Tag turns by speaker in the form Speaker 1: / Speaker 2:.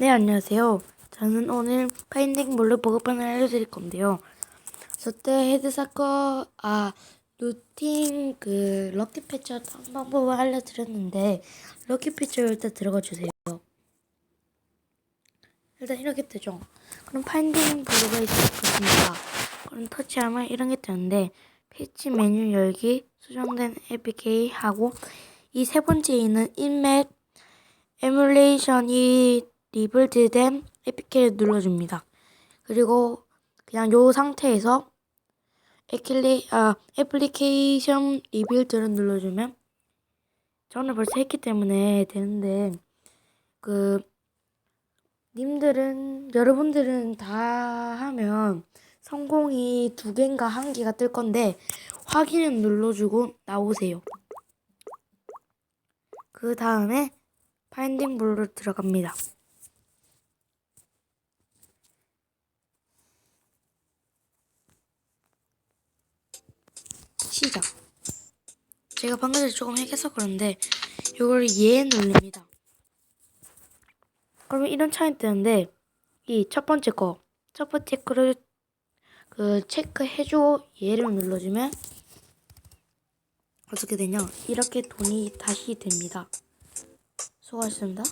Speaker 1: 네, 안녕하세요. 저는 오늘 파인딩 몰루 보급판을 알려드릴 건데요. 저 때 헤드사커, 아, 루팅, 그, 럭키 하는 방법을 알려드렸는데, 럭키 패치를 일단 들어가 주세요. 일단 이렇게 뜨죠. 그럼 파인딩 블루가 있을 것입니다. 그럼 터치하면 이런 게 뜨는데, 패치 메뉴 열기, 수정된 APK 하고, 이 세 번째 있는 인맵 에뮬레이션이 리빌드된 APK를 눌러줍니다. 그리고 그냥 요 상태에서 애킬리, 아, 애플리케이션 리빌드를 눌러주면 저는 벌써 했기 때문에 되는데 그 님들은 여러분들은 다 하면 성공이 두 개인가 한 개가 뜰 건데 확인을 눌러주고 나오세요. 그 다음에 파인딩 블루로 들어갑니다. 시작. 제가 방금 전에 조금 핵해서 그런데 이걸 예 눌립니다. 그러면 이런 차이 뜨는데 이 첫 번째 거, 첫 번째 거를 그 체크해줘 예를 눌러주면 어떻게 되냐? 이렇게 돈이 다시 됩니다. 수고하셨습니다.